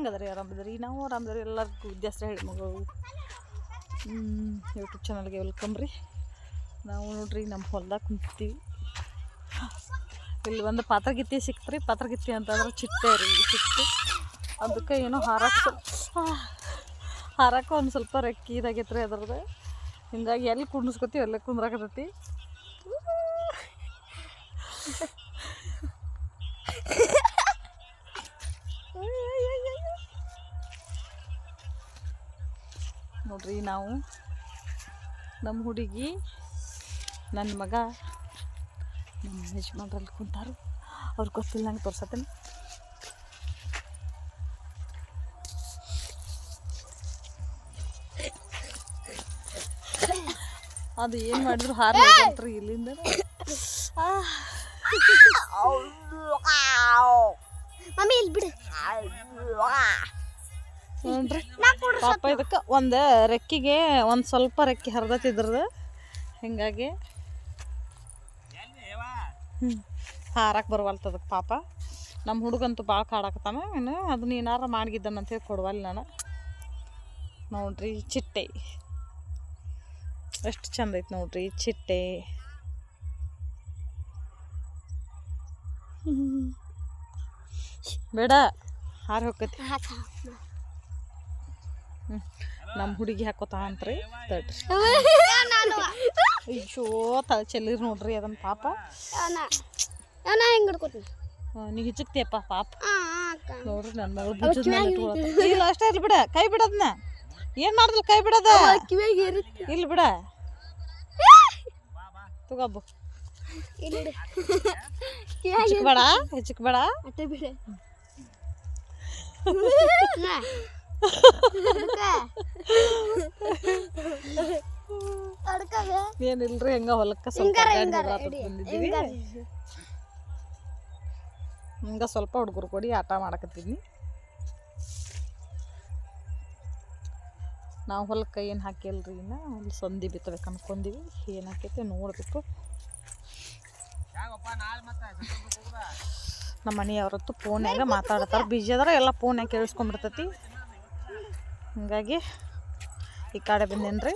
ಹೆಂಗದ್ರಿ ಆರಾಮದ್ರಿ? ನಾವು ಆರಾಮದ್ರಿ, ಎಲ್ಲರಿಗೂ ವಿದ್ಯಾಸ್ತ್ರ ಹೇಳಿ ಮಗಳು ಯೂಟ್ಯೂಬ್ ಚಾನಲ್ಗೆ ವೆಲ್ಕಮ್ ರೀ. ನಾವು ನೋಡ್ರಿ ನಮ್ಮ ಹೊಲ್ದಾಗ ಕುಂತೀವಿ ಇಲ್ಲಿ ಒಂದು ಪಾತ್ರಗಿತ್ತಿ ಸಿಕ್ತ್ರಿ. ಪಾತ್ರಗಿತ್ತಿ ಅಂತಂದ್ರೆ ಚಿಟ್ಟೆ ರೀ ಸಿಕ್ತು ಅದಕ್ಕೆ ಏನೋ ಹಾರಕ್ಕೆ ಹಾರಕ್ಕೆ ಒಂದು ಸ್ವಲ್ಪ ರೆಕ್ಕಿ ಇದಾಗೈತೆ ರೀ ಅದ್ರದ್ದು. ಹಿಂಗಾಗಿ ಎಲ್ಲಿ ಕುಂಡಿಸ್ಕೊತೀವಿ ಅಲ್ಲೇ ಕುಂದ್ರಾಕತೈತಿ ನೋಡ್ರಿ ನಾವು ನಮ್ಮ ಹುಡುಗಿ, ನನ್ನ ಮಗ, ನಮ್ಮ ಯಜಮಾನ್ರಲ್ಲಿ ಕುಂತಾರು. ಅವ್ರು ಗೊತ್ತಿಲ್ಲ, ನಂಗೆ ತೋರ್ಸತ್ತೇನೆ. ಅದು ಏನು ಮಾಡಿದ್ರು, ಹಾರು ಇಲ್ಲಿಂದ ಮಮ್ಮಿ, ಇಲ್ಲಿ ಬಿಡು. ನೋಡ್ರಿ ಪಾಪ ಇದಕ್ಕೆ ಒಂದು ರೆಕ್ಕಿಗೆ ಒಂದು ಸ್ವಲ್ಪ ರೆಕ್ಕೆ ಹರಿದತ್ತಿದ್ರದ್ದು ಹಿಂಗಾಗಿ ಹ್ಞೂ ಹಾರಕ್ಕೆ ಬರವಲ್ತದಕ್ಕೆ ಪಾಪ. ನಮ್ಮ ಹುಡುಗಂತೂ ಭಾಳ ಕಾಡಾಕತ್ತಾನ. ಏನು ಅದನ್ನ ಏನಾರ ಮಾಡಿಗಿದ್ದಾನಂತೇಳಿ ಕೊಡವಲ್ಲ ನಾನು. ನೋಡ್ರಿ ಚಿಟ್ಟೆ. ಎಷ್ಟು ಚಂದ ಐತೆ ನೋಡ್ರಿ ಚಿಟ್ಟೆ. ಬೇಡ ಹಾರಿ ಹೋಗ್ತೈತಿ ನಮ್ಮ ಹುಡುಗಿ ಹಾಕೋತಾ ಅಂತ್ರಿ. ತಡ್ರಿ. ಅಯ್ಯೋ ತಲೆ ಚೆಲ್ಲಿರಿ ನೋಡ್ರಿ ಅದನ್ನ ಪಾಪ. ನಾ ಹಿಚಕ್ತಿಯಪ್ಪ ಪಾಪ. ನೋಡ್ರಿ ನನ್ನ ಮಗಳು ಭುಜದ ಮೇಲೆ ಇಟ್ಕೊಳತ್ತ. ಇಲ್ಲ ಅಷ್ಟೇ ಇಲ್ಲಿ ಬಿಡ. ಕೈ ಬಿಡದ್ನ ಏನ್ ಮಾಡಿದ್ಲು ಕೈ ಬಿಡದ? ಇಲ್ಲಿ ಬಿಡ. ತಗೋಬು. ಹೆಚ್ಚಕ್ಬೇಡ ಬಿಡು. ಕಿವಿಯಾಗ ಹೆಚ್ಚಕ್ ಬೇಡ ಹೆಚ್ಚಕ್ ಬೇಡ ಅಟ್ಟೆ ಬಿಡು. ನಾ. ಅದ್ಕ? ಅದ್ಕಾಗ ಏನಿಲ್ರಿ ಹೆಂಗ ಹೊಲಕ್ಕ ಸ್ವಲ್ಪ. ಬಂದಿದ್ದೀವಿ. ಹಿಂಗ ಸ್ವಲ್ಪ ಹುಡುಗರು ಕೊಡಿ ಆಟ ಮಾಡಕತ್ತೀನಿ. ನಾವು ಹೊಲಕ್ಕೆ ಏನು ಹಾಕಿಲ್ರಿ ಇನ್ನ ಅಲ್ಲಿ ಸಂದಿ ಬಿತ್ತಬೇಕು ಅನ್ಕೊಂಡೀವಿ ಏನು ಹಾಕೈತೆ ನೋಡ್ಬೇಕು ನಮ್ಮ ಮನೆಯವ್ರತ್ತು ಫೋನ್ಯಾಗ ಮಾತಾಡ್ತಾರೆ. ಬಿಜಿ ಅದಾರ ಎಲ್ಲ ಫೋನ್ಯಾಗ ಕೇಳಿಸ್ಕೊಂಬಿಡ್ತೈತಿ ಹಿಂಗಾಗಿ ಈ ಕಡೆ ಬಂದೇನ್ರಿ?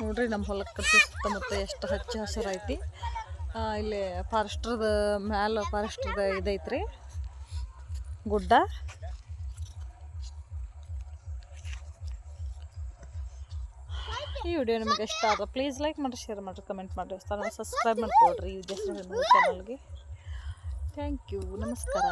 ನೋಡ್ರಿ ನಮ್ಮ ಹೊಲಕ್ಕೆ ಸುತ್ತಮುತ್ತ ಎಷ್ಟು ಹಚ್ಚ ಹಸಿರು ಐತಿ. ಇಲ್ಲಿ ಫಾರೆಸ್ಟ್ರದ ಮ್ಯಾಲ ಫಾರೆಸ್ಟ್ರದ ಇದೈತ್ರಿ. ಗುಡ್ಡ. ಈ ವಿಡಿಯೋ ನಿಮಗೆ ಇಷ್ಟ ಆದ್ರೆ ಪ್ಲೀಸ್ ಲೈಕ್ ಮಾಡಿ ಶೇರ್ ಮಾಡಿರಿ ಕಮೆಂಟ್ ಮಾಡಿರಿ. ಸಬ್ಸ್ಕ್ರೈಬ್ ಮಾಡಿಕೊಡ್ರಿ ಈ ದೇಶ ಚಾನಲ್ಗೆ ಥ್ಯಾಂಕ್ ಯು ನಮಸ್ಕಾರ.